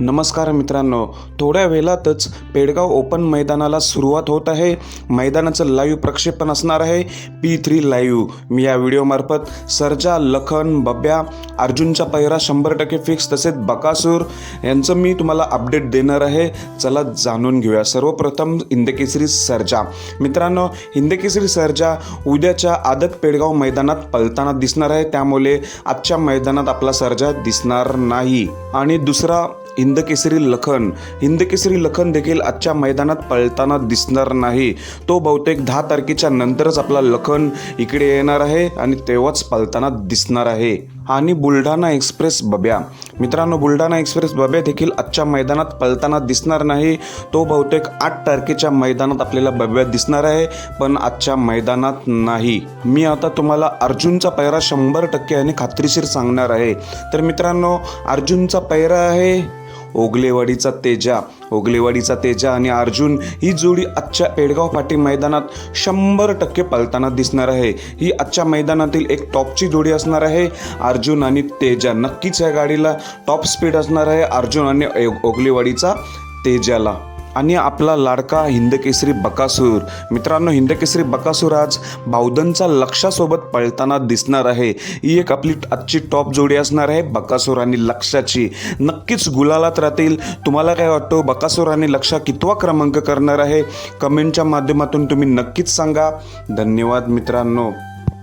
नमस्कार मित्रांनो थोड्या वेळातच पेडगाव ओपन मैदानाला सुरुवात होत आहे. मैदानाचं लाईव्ह प्रक्षेपण असणार आहे. पी थ्री लाईव्ह मी या व्हिडिओमार्फत सर्जा लखन बब्या अर्जुनचा पहिरा शंभर टक्के फिक्स तसेच बकासूर यांचं मी तुम्हाला अपडेट देणार आहे. चला जाणून घेऊया. सर्वप्रथम हिंदकेसरी सर्जा. मित्रांनो हिंदकेसरी सर्जा उद्याच्या आदत पेडगाव मैदानात पलताना दिसणार आहे. त्यामुळे आजच्या मैदानात आपला सर्जा दिसणार नाही. आणि दुसरा हिंदकेसरी लखन. हिंदकेसरी लखन देखील आजच्या मैदानात पळताना दिसणार नाही. तो बहुतेक दहा तारखेच्या नंतरच आपला लखन इकडे येणार आहे आणि तेव्हाच पळताना दिसणार आहे. आणि बुलढाणा एक्सप्रेस बब्या. मित्रांनो बुलढाणा एक्सप्रेस बब्या देखील आजच्या मैदानात पळताना दिसणार नाही. तो बहुतेक आठ तारखेच्या मैदानात आपल्याला बब्या दिसणार आहे पण आजच्या मैदानात नाही. मी आता तुम्हाला अर्जुनचा पैरा शंभर टक्के आणि खात्रीशीर सांगणार आहे. तर मित्रांनो अर्जुनचा पैरा आहे ओगलेवाडीचा तेजा. ओगलेवाडीचा तेजा आणि अर्जुन ही जोडी आजच्या पेडगाव पाटी मैदानात शंभर टक्के पालताना दिसणार आहे. ही आजच्या मैदानातील एक टॉपची जोडी असणार आहे. अर्जुन आणि तेजा नक्कीच या गाडीला टॉप स्पीड असणार आहे. अर्जुन आणि ओगलेवाडीचा तेजाला. आणि आपला लाडका हिंदकेसरी बकासूर. मित्रांनो हिंदकेसरी बकासूर आज बावधनचा लक्षासोबत पळताना दिसणार आहे. ही एक आपली आजची टॉप जोडी असणार आहे बकासूर आणि लक्षाची. नक्कीच गुलालात राहतील. तुम्हाला काय वाटतं बकासूर आणि लक्षा कितवा क्रमांक करणार आहे? कमेंटच्या माध्यमातून तुम्ही नक्कीच सांगा. धन्यवाद मित्रांनो.